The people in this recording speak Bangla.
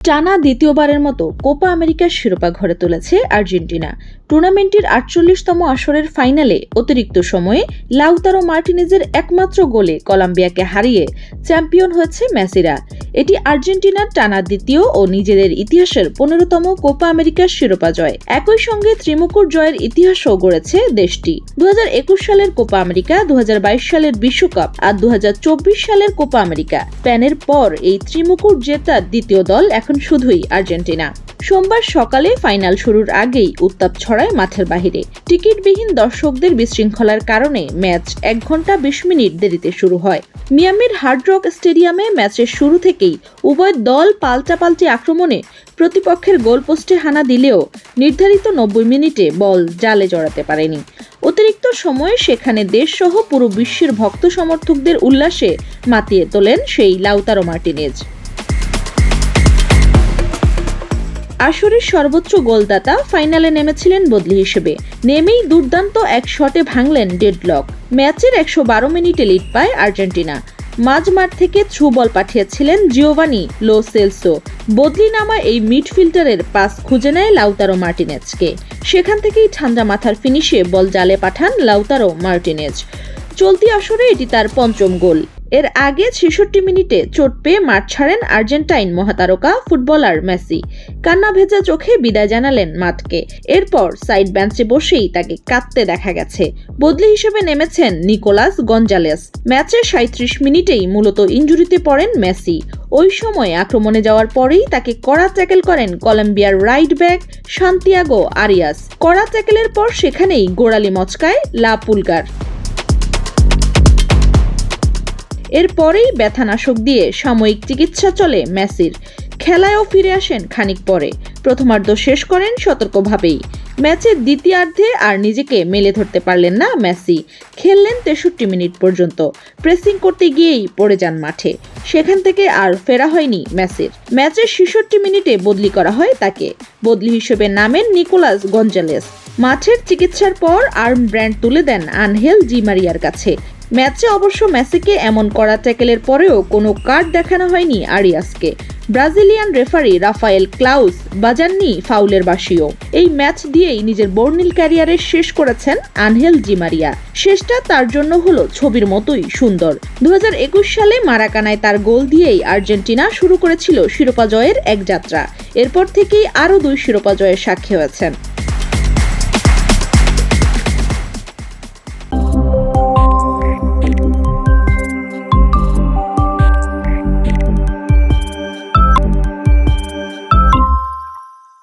টানা দ্বিতীয়বারের মতো কোপা আমেরিকার শিরোপা ঘরে তুলেছে আর্জেন্টিনা। টুর্নামেন্টের আটচল্লিশতম আসরের ফাইনালে অতিরিক্ত সময়ে লাউতারো মার্টিনেজের একমাত্র গোলে কলাম্বিয়াকে হারিয়ে চ্যাম্পিয়ন হয়েছে মেসিরা। এটি আর্জেন্টিনার টানা দ্বিতীয় ও নিজেদের ইতিহাসের পনেরোতম কোপা আমেরিকার শিরোপা জয়। একই সঙ্গে ত্রিমুকুর জয়ের ইতিহাসও গড়েছে দেশটি। দু হাজার একুশ সালের কোপা আমেরিকা দু হাজার বাইশ সালের বিশ্বকাপ আর দু হাজার চব্বিশ সালের কোপা আমেরিকা। প্যানের পর এই ত্রিমুকুর জেতার দ্বিতীয় দল এখন শুধুই আর্জেন্টিনা। সোমবার সকালে ফাইনাল শুরুর আগেই উত্তাপ ছড়ায় মাঠের বাহিরে। টিকিটবিহীন দর্শকদের বিশৃঙ্খলার কারণে ম্যাচ এক ঘণ্টা বিশ মিনিট দেরিতে শুরু হয়। মিয়ামির হার্ড রক স্টেডিয়ামে ম্যাচের শুরু থেকেই উভয় দল পাল্টাপাল্টি আক্রমণে প্রতিপক্ষের গোলপোস্টে হানা দিলেও নির্ধারিত নব্বই মিনিটে বল জালে জড়াতে পারেনি। অতিরিক্ত সময়ে সেখানে দেশসহ পুরো বিশ্বের ভক্ত সমর্থকদের উল্লাসে মাতিয়ে তোলেন সেই লাউতারো মার্টিনেজ। আসরের সর্বোচ্চ গোলদাতা ফাইনালে নেমেছিলেন বদলি হিসেবে। নেমেই দুর্দান্ত এক শটে ভাঙলেন ডেডলক। ম্যাচের একশো বারো মিনিটে লিড পায় আর্জেন্টিনা। মাঝ মাঠ থেকে থ্রু বল পাঠিয়েছিলেন জিওভানি লো সেলসো। বদলি নামা এই মিডফিল্ডারের পাস খুঁজে নেয় লাউতারো মার্টিনেজকে। সেখান থেকেই ঠান্ডা মাথার ফিনিশে বল জালে পাঠান লাউতারো মার্টিনেজ। চলতি আসরে এটি তার পঞ্চম গোল। এর আগে ছেষট্টি মিনিটে চোট পেয়ে মাঠ ছাড়েন আর্জেন্টাইন মহাতারকা ফুটবলার মেসি। কান্না ভেজা চোখে বিদায় জানালেন মাঠকে। এরপর সাইড বেঞ্চে বসেই তাকে কাঁদতে দেখা গেছে। বদলি হিসেবে নেমেছেন নিকোলাস গঞ্জালেস। ম্যাচের সাঁত্রিশ মিনিটেই মূলত ইঞ্জুরিতে পড়েন মেসি। ওই সময় আক্রমণে যাওয়ার পরেই তাকে কড়া ট্যাকেল করেন কলম্বিয়ার রাইট ব্যাক সান্তিয়াগো আরিয়াস। কড়া ট্যাকেলের পর সেখানেই গোড়ালি মচকায় লা পুলগার। এরপরেই ব্যথানাশক দিয়ে সাময়িক চিকিৎসা চলে মেসির। খেলায়ও ফিরে আসেন খানিক পরে। প্রথমার্ধ শেষ করেন সতর্কভাবেই। ম্যাচের দ্বিতীয়ার্ধে আর নিজেকে মেলে ধরতে পারলেন না মেসি। খেললেন তেষট্টি মিনিট পর্যন্ত। প্রেসিং করতে গিয়েই পড়ে যান মাঠে। সেখান থেকে আর ফেরা হয়নি মেসির। ম্যাচের ছেষট্টি মিনিটে বদলি করা হয় তাকে। বদলি হিসেবে নামেন নিকোলাস গঞ্জালেস। মাঠের চিকিৎসার পর আর্ম ব্র্যান্ড তুলে দেন আনহেল জি মারিয়ার কাছে। ম্যাচে অবশ্য মেসিকে এমন করা ট্যাকেলের পরেও কোনো কার্ড দেখানো হয়নি আরিয়াসকে। ব্রাজিলিয়ান রেফারি রাফায়েল ক্লাউস বাজাননি ফাউলের বাসিও এই ম্যাচ দিয়েই নিজের বর্ণিল ক্যারিয়ারের শেষ করেছেন আনহেল জিমারিয়া শেষটা তার জন্য হলো ছবির মতোই সুন্দর। দু হাজার একুশ সালে মারাকানায় তার গোল দিয়েই আর্জেন্টিনা শুরু করেছিল শিরোপা জয়ের এক যাত্রা। এরপর থেকেই আরও দুই শিরোপা জয়ের সাক্ষী হয়েছেন।